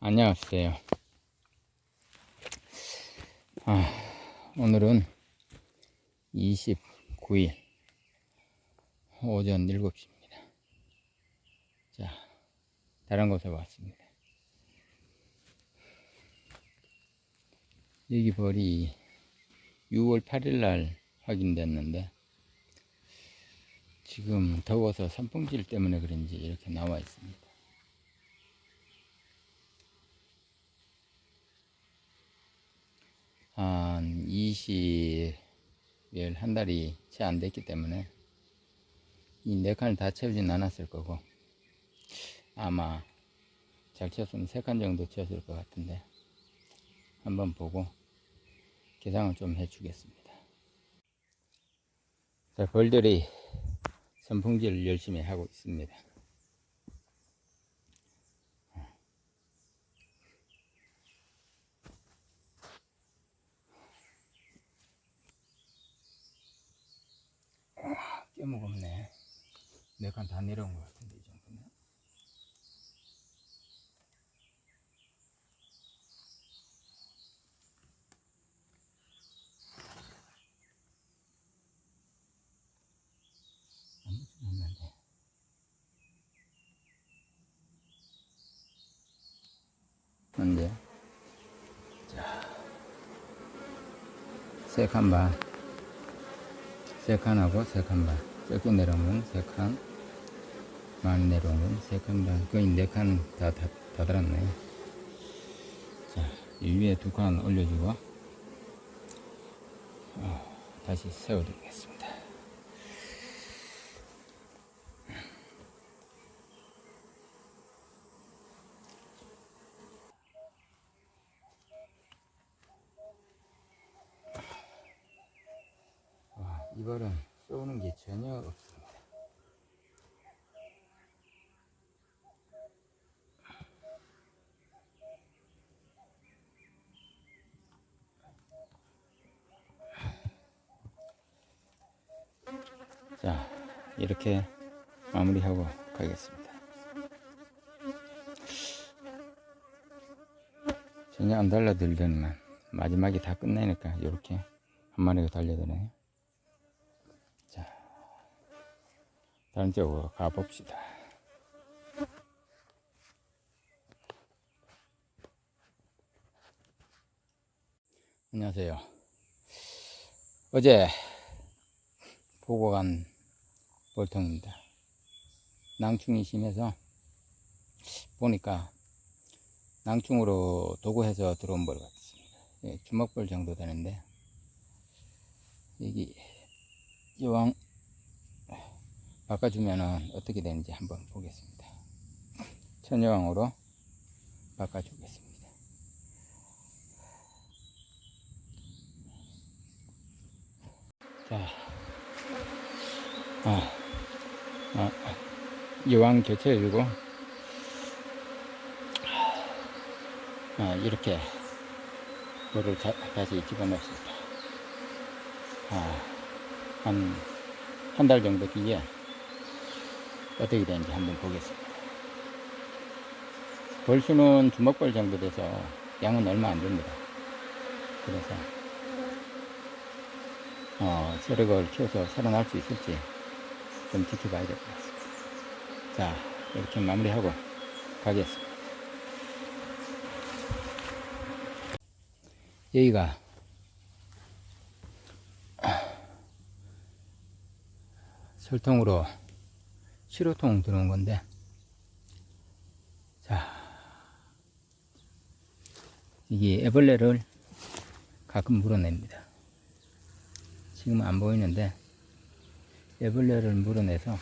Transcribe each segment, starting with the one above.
안녕하세요. 아, 오늘은 29일 오전 7시입니다. 자, 다른 곳에 왔습니다. 여기 벌이 6월 8일 날 확인됐는데 지금 더워서 선풍질 때문에 그런지 이렇게 나와 있습니다. 한 20일 한 달이 채 안 됐기 때문에 이 네 칸을 다 채우진 않았을 거고 아마 잘 채웠으면 세 칸 정도 채웠을 것 같은데 한번 보고 계산을 좀 해주겠습니다. 자, 벌들이 선풍질을 열심히 하고 있습니다. 꽤 무겁네. 내가 다 내려온 것 같은데, 이 정도면. 근데, 자, 세칸 반. 세 칸하고 세칸 반. 적게 내려온 건세 칸. 많이 내려온 건세칸 반. 거의 네칸 다, 다, 다 달았네. 자, 이 위에 두 칸 올려주고, 어, 다시 세워드리겠습니다. 와, 이발은 전혀 없습니다. 자, 이렇게 마무리하고 가겠습니다. 전혀 안 달라들더니만 마지막에 다 끝내니까 이렇게 한 마리가 달려드네. 자, 다른 쪽으로 가봅시다. 안녕하세요. 어제 보고 간 볼통입니다. 낭충이 심해서 보니까 낭충으로 도구해서 들어온 벌 같습니다. 예, 주먹벌 정도 되는데 여기 이왕 바꿔주면은 어떻게 되는지 한번 보겠습니다. 천여왕으로 바꿔주겠습니다. 자, 아, 아, 이왕 교체해주고, 아, 이렇게 물을 자, 다시 집어넣습니다. 아, 한, 한 달 정도 뒤에 어떻게 되는지 한번 보겠습니다. 벌수는 주먹벌 정도 돼서 양은 얼마 안 됩니다. 그래서, 어, 세력을 키워서 살아날 수 있을지 좀 지켜봐야 될 것 같습니다. 자, 이렇게 마무리하고 가겠습니다. 여기가 설통으로 시로통 들어온 건데. 자 이게 애벌레를 가끔 물어냅니다. 지금 안 보이는데 애벌레를 물어내서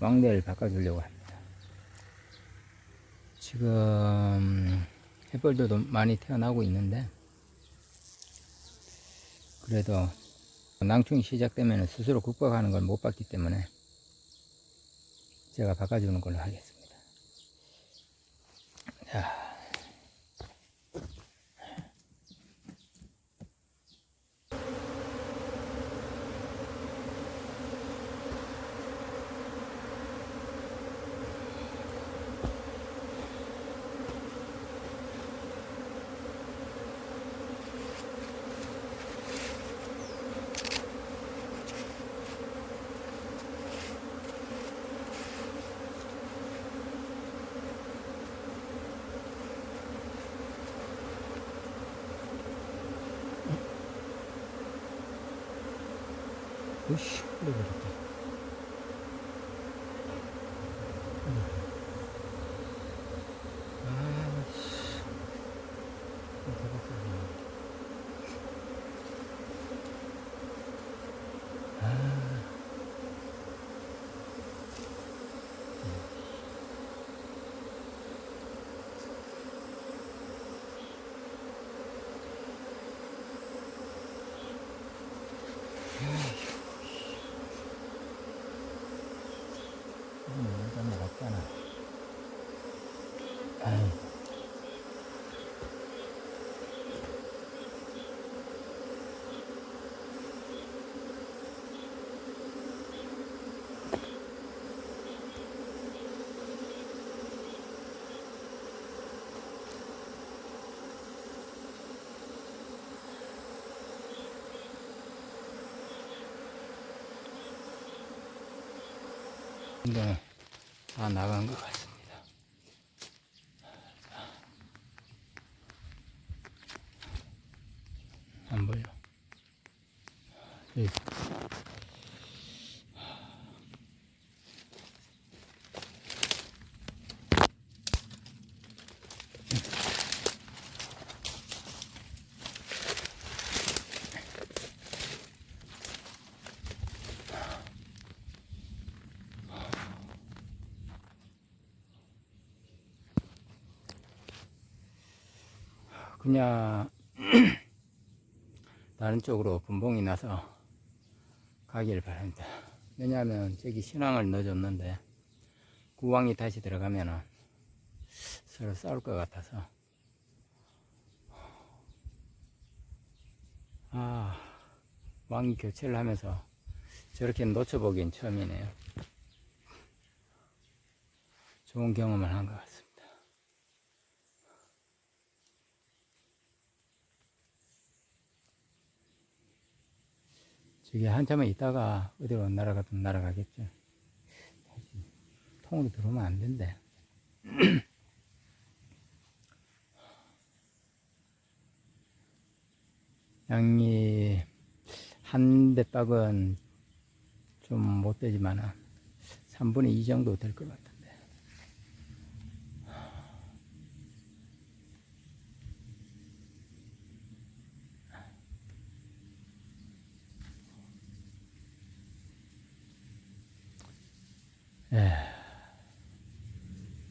왕래를 바꿔주려고 합니다. 지금 해벌도 많이 태어나고 있는데 그래도 낭충이 시작되면 스스로 극복하는 걸 못 봤기 때문에 제가 바꿔주는 걸로 하겠습니다. 자. 어이씨, 흘러버렸다. 근데 다 나간 것 같습니다. 안 보여. 여기. 그냥 다른 쪽으로 분봉이 나서 가기를 바랍니다. 왜냐하면 저기 신앙을 넣어줬는데 구왕이 다시 들어가면은 서로 싸울 것 같아서 아 왕이 교체를 하면서 저렇게 놓쳐보기엔 처음이네요. 좋은 경험을 한 것 같습니다. 저기 한참은 있다가 어디로 날아가든 날아가겠죠. 통으로 들어오면 안 된대. 양이 한 대박은 좀 못 되지만 3분의 2 정도 될 것 같은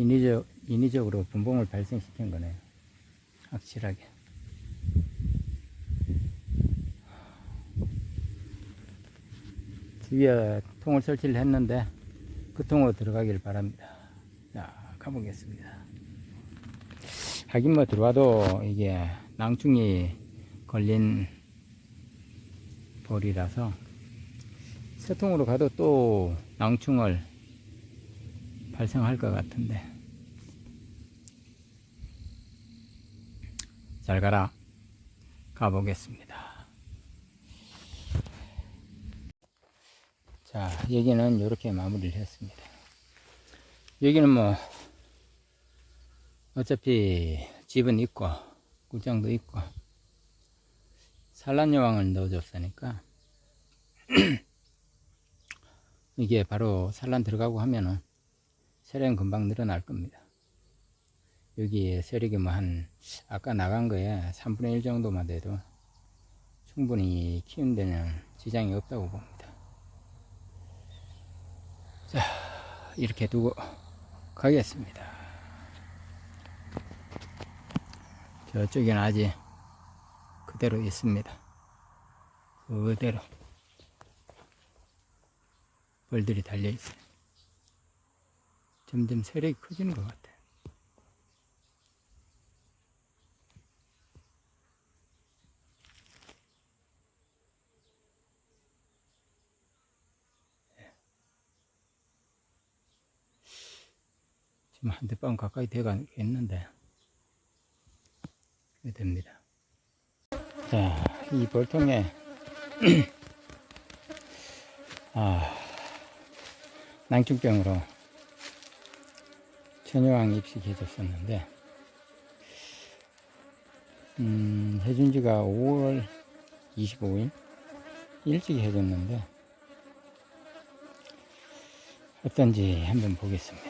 인위적, 인위적으로 분봉을 발생시킨 거네요. 확실하게. 뒤에 통을 설치를 했는데 그 통으로 들어가길 바랍니다. 자, 가보겠습니다. 하긴 뭐 들어와도 이게 낭충이 걸린 볼이라서 새 통으로 가도 또 낭충을 발생할 것 같은데 잘 가라 가보겠습니다. 자, 여기는 이렇게 마무리를 했습니다. 여기는 뭐, 어차피 집은 있고, 구장도 있고, 산란여왕을 넣어줬으니까, 이게 바로 산란 들어가고 하면은, 세력은 금방 늘어날 겁니다. 여기 세력이 뭐 한, 아까 나간 거에 3분의 1 정도만 돼도 충분히 키운 데는 지장이 없다고 봅니다. 자, 이렇게 두고 가겠습니다. 저쪽에는 아직 그대로 있습니다. 그대로 벌들이 달려 있어요. 점점 세력이 커지는 것 같아요. 지금 한 대빵 가까이 돼가겠는데 됩니다. 자, 이 볼통에 아, 낭충병으로 처녀왕 입식해 줬었는데 음, 해준 지가 5월 25일 일찍 해줬는데 어떤지 한번 보겠습니다.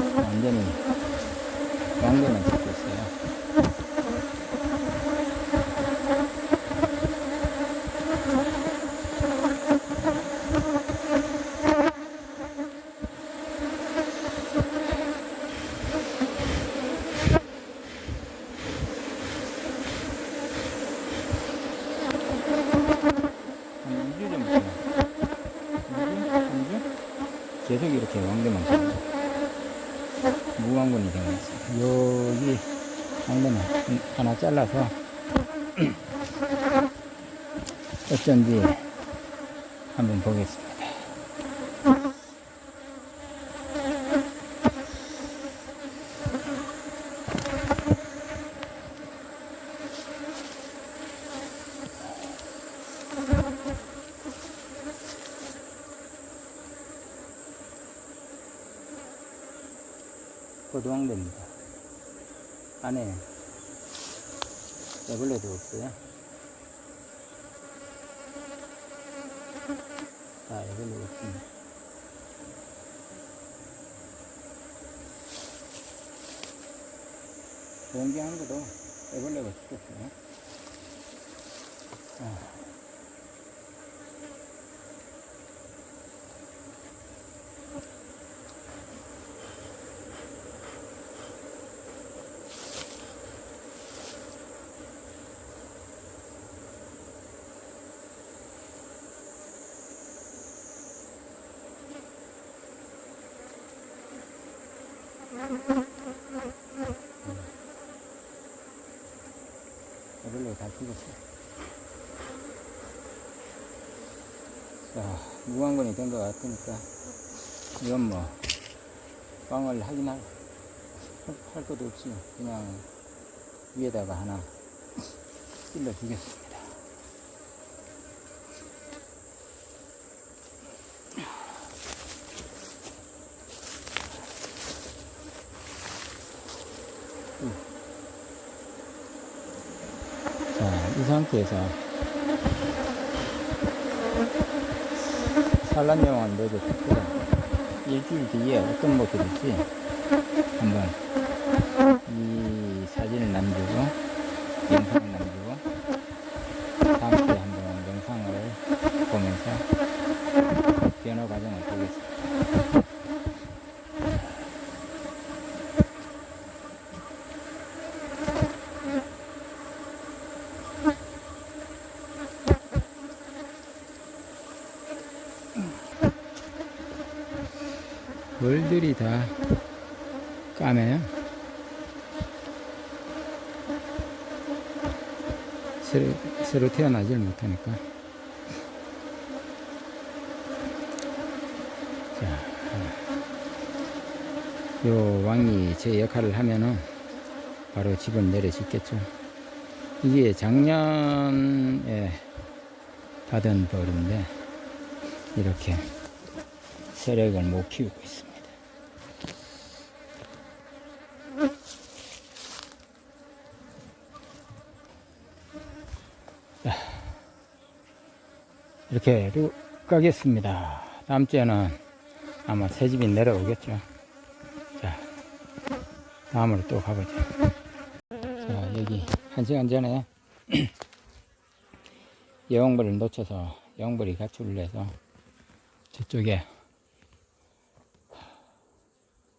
완전히 왕래만 찍고 있어요. 한 2주 전부터 2주? 3주? 계속 이렇게 왕래만 찍고 무왕군이 된 거였어요. 여기 왕래만 하나 잘라서 어쩐지 한번 보겠습니다. 안에 애벌레도 없어요. 없습니다. 공개한 것도 애벌레가 죽었어요. 아. 애벌레가 다 죽었어요. 자, 무관건이 된 것 같으니까, 이건 뭐, 빵을 하긴 할, 할 것도 없이, 그냥 위에다가 하나 찔러 주겠습 자, 이 상태에서 산란용은 넣어도 좋고 일주일 뒤에 어떤 모습일지 한번 이 사진을 남기고 영상을 남기고 다음 주에 한번 영상을 보면서 변화 과정을 보겠습니다. 벌들이 다 까매요. 새로, 새로 태어나질 못하니까. 자, 요 왕이 제 역할을 하면은 바로 집은 내려짓겠죠. 이게 작년에 받은 벌인데, 이렇게 세력을 못 키우고 있습니다. 이렇게 루 가겠습니다. 다음 주에는 아마 새 집이 내려오겠죠. 자, 다음으로 또 가보죠. 자, 여기 한 시간 전에 여왕벌을 놓쳐서 여왕벌이 가출을 해서 저쪽에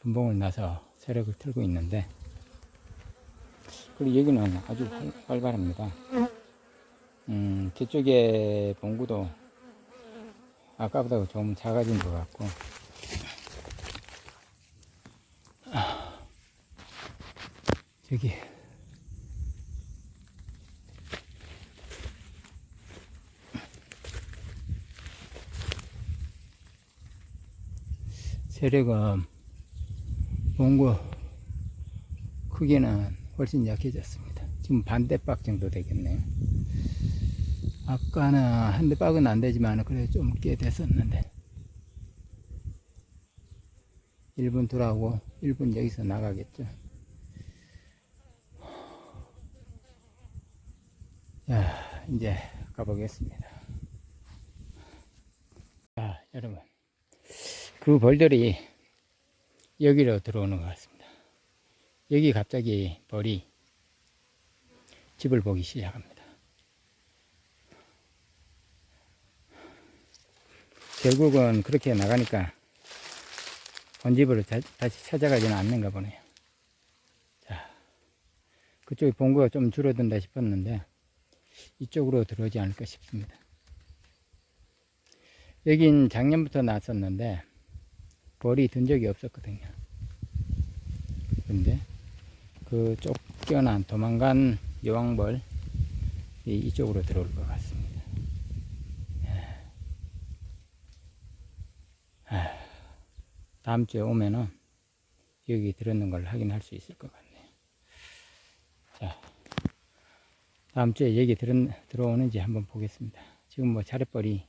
분봉을 나서 세력을 틀고 있는데 그리고 여기는 아주 활- 활발합니다. 음, 저쪽에 봉구도 아까보다 좀 작아진 것 같고 아, 저기 세력은 봉구 크기는 훨씬 약해졌습니다. 지금 반대박 정도 되겠네요. 아까는 한 대 박은 안 되지만 그래 좀꽤 됐었는데 1분 돌아오고 1분 여기서 나가겠죠. 자, 이제 가보겠습니다. 자, 여러분. 그 벌들이 여기로 들어오는 것 같습니다. 여기 갑자기 벌이 집을 보기 시작합니다. 결국은 그렇게 나가니까 본집으로 자- 다시 찾아가지는 않는가 보네요. 자, 그쪽에 본거가 좀 줄어든다 싶었는데 이쪽으로 들어오지 않을까 싶습니다. 여긴 작년부터 났었는데 벌이 든 적이 없었거든요. 근데 그 쫓겨난 도망간 여왕벌 이 이쪽으로 들어올 것 같습니다. 다음 주에 오면은 여기 들었는 걸 확인할 수 있을 것 같네요. 자, 다음 주에 여기 들어, 들어오는지 한번 보겠습니다. 지금 뭐 자릿벌이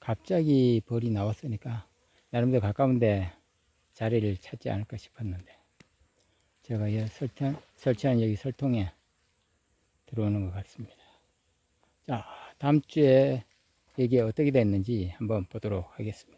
갑자기 벌이 나왔으니까 나름대로 가까운데 자리를 찾지 않을까 싶었는데 제가 이 설치, 설치한 여기 설통에 들어오는 것 같습니다. 자, 다음 주에 이게 어떻게 됐는지 한번 보도록 하겠습니다.